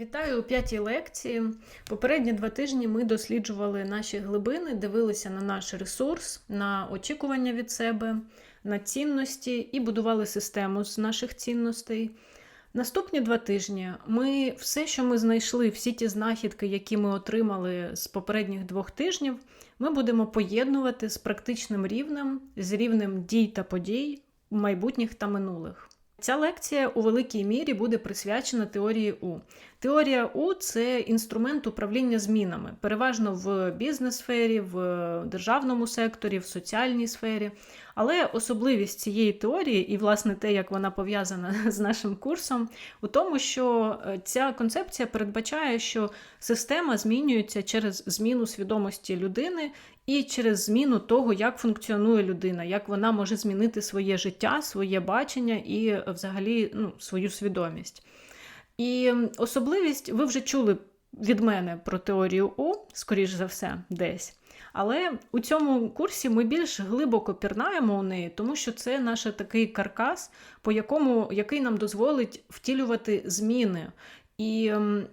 Вітаю у п'ятій лекції. Попередні два тижні ми досліджували наші глибини, дивилися на наш ресурс, на очікування від себе, на цінності і будували систему з наших цінностей. Наступні два тижні ми все, що ми знайшли, всі ті знахідки, які ми отримали з попередніх двох тижнів, ми будемо поєднувати з практичним рівнем, з рівнем дій та подій майбутніх та минулих. Ця лекція у великій мірі буде присвячена теорії У. Теорія У це інструмент управління змінами, переважно в бізнес-сфері, в державному секторі, в соціальній сфері. Але особливість цієї теорії, і, власне, те, як вона пов'язана з нашим курсом, у тому, що е, ця концепція передбачає, що система змінюється через зміну свідомості людини і через зміну того, як функціонує людина, як вона може змінити своє життя, своє бачення і, е, взагалі, ну, свою свідомість. І особливість, ви вже чули від мене про теорію У, скоріш за все, десь. Але у цьому курсі ми більш глибоко пірнаємо у неї, тому що це наш такий каркас, по якому який нам дозволить втілювати зміни і м,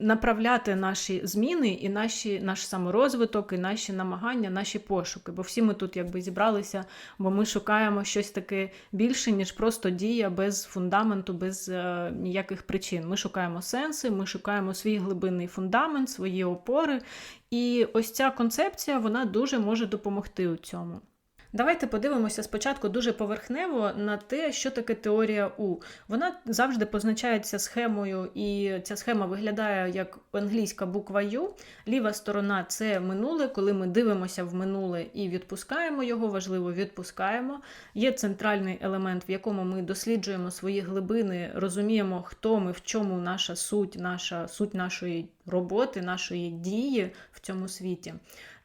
направляти наші зміни і наші, наш саморозвиток, і наші намагання, наші пошуки. Бо всі ми тут якби зібралися, бо ми шукаємо щось таке більше, ніж просто дія без фундаменту, без е, ніяких причин. Ми шукаємо сенси, ми шукаємо свій глибинний фундамент, свої опори. І ось ця концепція вона дуже може допомогти у цьому. Давайте подивимося спочатку дуже поверхнево на те, що таке теорія У. Вона завжди позначається схемою, і ця схема виглядає як англійська буква Ю. Ліва сторона це минуле, коли ми дивимося в минуле і відпускаємо його, важливо відпускаємо. Є центральний елемент, в якому ми досліджуємо свої глибини, розуміємо, хто ми, в чому наша суть, наша суть нашої роботи, нашої дії в цьому світі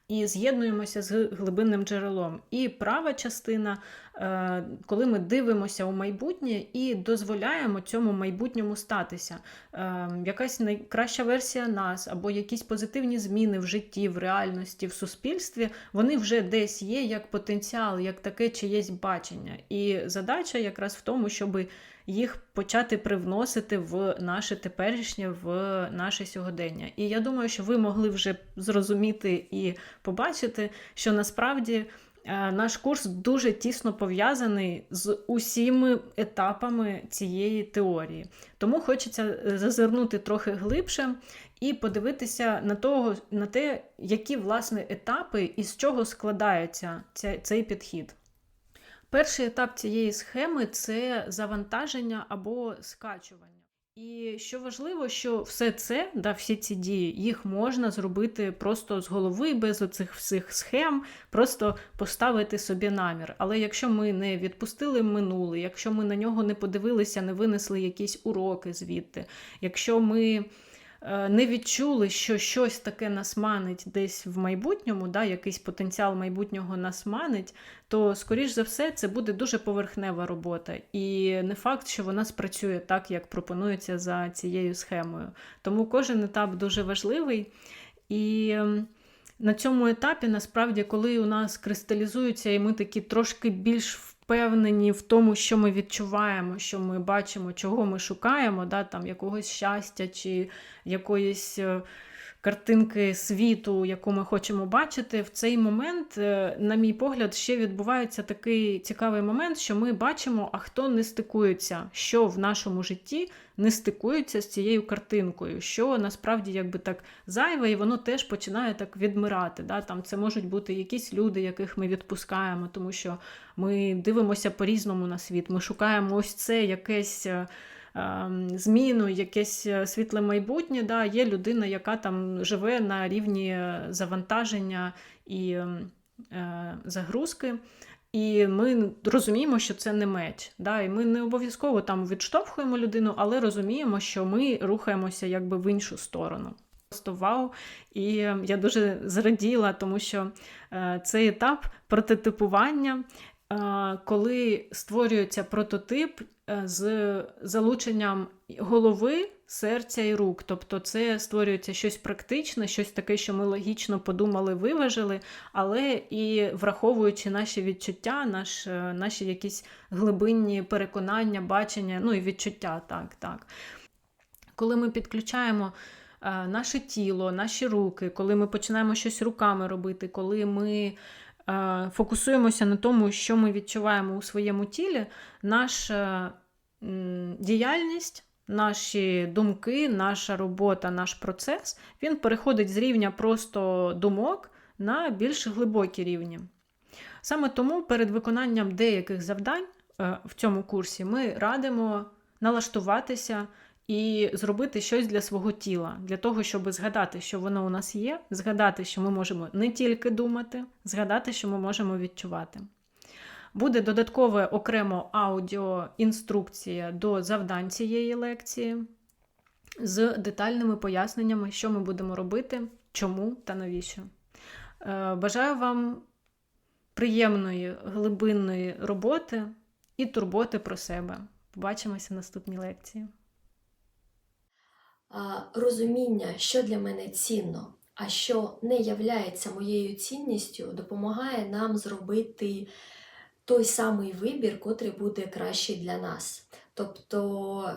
і з'єднуємося з глибинним джерелом. І права частина, е, коли ми дивимося у майбутнє і дозволяємо цьому майбутньому статися. Е, якась найкраща версія нас, або якісь позитивні зміни в житті, в реальності, в суспільстві, вони вже десь є як потенціал, як таке чиєсь бачення. І задача якраз в тому, щоби їх почати привносити в наше теперішнє, в наше сьогодення. І я думаю, що ви могли вже зрозуміти і побачити, що насправді. Е, наш курс дуже тісно пов'язаний з усіми етапами цієї теорії. Тому хочеться е, зазирнути трохи глибше і подивитися на того, на те, які власне етапи і з чого складається цей підхід. Перший етап цієї схеми це завантаження або скачування. І що важливо, що все це, да, всі ці дії, їх можна зробити просто з голови, без оцих всіх схем, просто поставити собі намір. Але якщо ми не відпустили минуле, якщо ми на нього не подивилися, не винесли якісь уроки звідти, якщо ми не відчули, що щось таке нас манить десь в майбутньому, да, якийсь потенціал майбутнього нас манить, то, скоріш за все, це буде дуже поверхнева робота. І не факт, що вона спрацює так, як пропонується за цією схемою. Тому кожен етап дуже важливий. І ем, на цьому етапі, насправді, коли у нас кристалізуються, і ми такі трошки більш впевнені в тому, що ми відчуваємо, що ми бачимо, чого ми шукаємо, да, там якогось щастя чи якоїсь е, картинки світу, яку ми хочемо бачити, в цей момент, е, на мій погляд, ще відбувається такий цікавий момент, що ми бачимо, а хто не стикується, що в нашому житті не стикується з цією картинкою, що насправді якби так зайве, і воно теж починає так відмирати. Да? Там Це можуть бути якісь люди, яких ми відпускаємо, тому що ми дивимося по-різному на світ. Ми шукаємо ось це якесь. Е, ем, зміну, якесь е, світле майбутнє, да, є людина, яка там живе на рівні завантаження і ем, е, загрузки. І ми розуміємо, що це не меч. Да? І ми не обов'язково там відштовхуємо людину, але розуміємо, що ми рухаємося якби в іншу сторону. Просто вау! І я дуже зраділа, тому що е, цей етап прототипування, е, коли створюється прототип е, з залученням голови серця і рук. Тобто це створюється щось практичне, щось таке, що ми логічно подумали, виважили, але і враховуючи наші відчуття, наш, е, наші якісь глибинні переконання, бачення, ну і відчуття, так, так. Коли ми підключаємо е, наше тіло, наші руки, коли ми починаємо щось руками робити, коли ми фокусуємося на тому, що ми відчуваємо у своєму тілі, наша діяльність, наші думки, наша робота, наш процес він переходить з рівня просто думок на більш глибокі рівні. Саме тому перед виконанням деяких завдань е, в цьому курсі ми радимо налаштуватися і зробити щось для свого тіла, для того, щоб згадати, що воно у нас є, згадати, що ми можемо не тільки думати, згадати, що ми можемо відчувати. Буде додаткове окремо аудіоінструкція до завдань цієї лекції з детальними поясненнями, що ми будемо робити, чому та навіщо. Е, Бажаю вам приємної глибинної роботи і турботи про себе. Побачимося в наступній лекції. Розуміння, що для мене цінно, а що не являється моєю цінністю, допомагає нам зробити той самий вибір, котрий буде кращий для нас. Тобто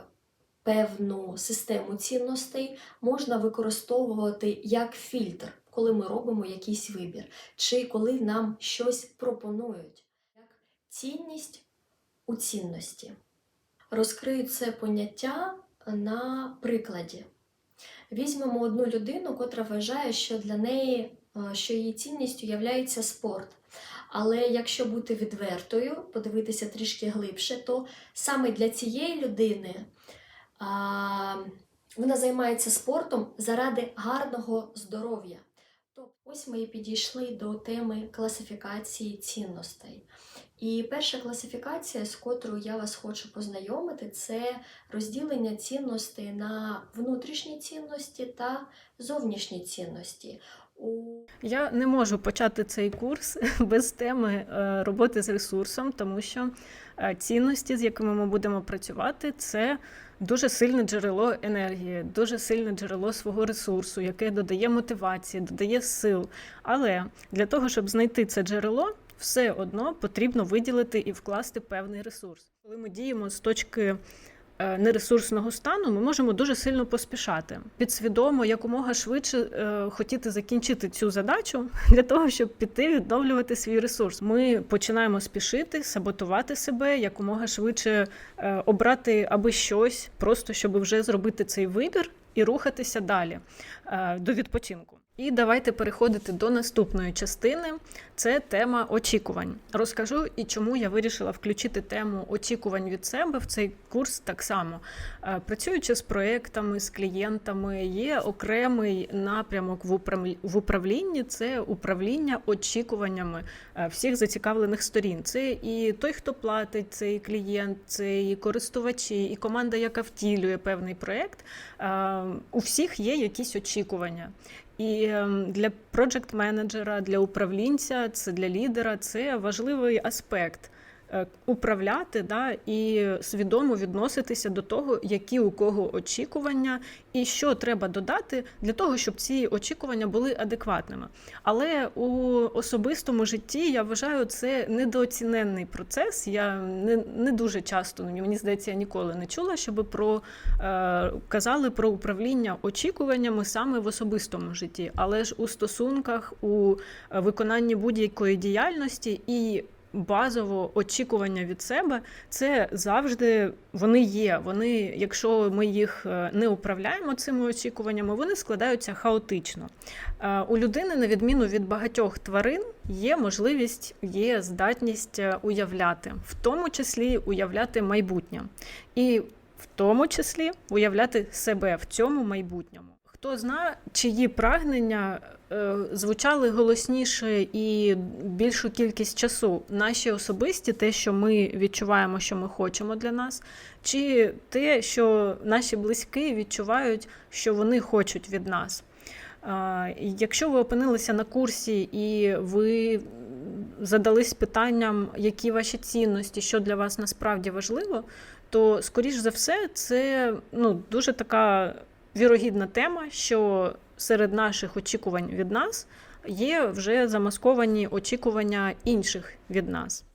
певну систему цінностей можна використовувати як фільтр, коли ми робимо якийсь вибір, чи коли нам щось пропонують, як цінність у цінності. Розкрию це поняття на прикладі. Візьмемо одну людину, котра вважає, що для неї, е, що її цінністю є спорт. Але якщо бути відвертою, подивитися трішки глибше, то саме для цієї людини вона займається спортом заради гарного здоров'я. Тобто, ось ми і підійшли до теми класифікації цінностей. І перша класифікація, з котрою я вас хочу познайомити, це розділення цінностей на внутрішні цінності та зовнішні цінності. Я не можу почати цей курс без теми е, роботи з ресурсом, тому що е, цінності, з якими ми будемо працювати, це дуже сильне джерело енергії, дуже сильне джерело свого ресурсу, яке додає мотивації, додає сил. Але для того, щоб знайти це джерело, все одно потрібно виділити і вкласти певний ресурс. Коли ми діємо з точки нересурсного стану, ми можемо дуже сильно поспішати, підсвідомо якомога швидше е, хотіти закінчити цю задачу для того, щоб піти відновлювати свій ресурс. Ми починаємо спішити, саботувати себе, якомога швидше е, обрати аби щось, просто щоб вже зробити цей вибір і рухатися далі е, до відпочинку. І давайте переходити до наступної частини. Це тема очікувань. Розкажу і чому я вирішила включити тему очікувань від себе в цей курс так само. Е, Працюючи з проектами, з клієнтами, є окремий напрямок в управлі- управлінні це управління очікуваннями е, всіх зацікавлених сторін. Це і той, хто платить, це і клієнт, це і користувачі, і команда, яка втілює певний проект. Е, У всіх є якісь очікування. І ем, для проджект менеджера, для управлінця, це для лідера це важливий аспект. Е, Управляти да, і свідомо відноситися до того, які у кого очікування, і що треба додати для того, щоб ці очікування були адекватними. Але у особистому житті я вважаю це недооціненний процес. Я не, не дуже часто ну, мені здається, я ніколи не чула, щоб про е, казали про управління очікуваннями саме в особистому житті, але ж у стосунках, у е, виконанні будь-якої діяльності і базово очікування від себе це завжди вони є. Вони, якщо ми їх е, не управляємо цими очікуваннями, вони складаються хаотично. Е, У людини, на відміну від багатьох тварин, є можливість, є здатність е, уявляти, в тому числі уявляти майбутнє. І в тому числі уявляти себе в цьому майбутньому. Хто знає, чиї прагнення е, звучали голосніше і більшу кількість часу, наші особисті, те, що ми відчуваємо, що ми хочемо для нас, чи те, що наші близькі відчувають, що вони хочуть від нас. Якщо ви опинилися на курсі і ви задались питанням, які ваші цінності, що для вас насправді важливо, то скоріш за все це ну, дуже така вірогідна тема, що серед наших очікувань від нас є вже замасковані очікування інших від нас.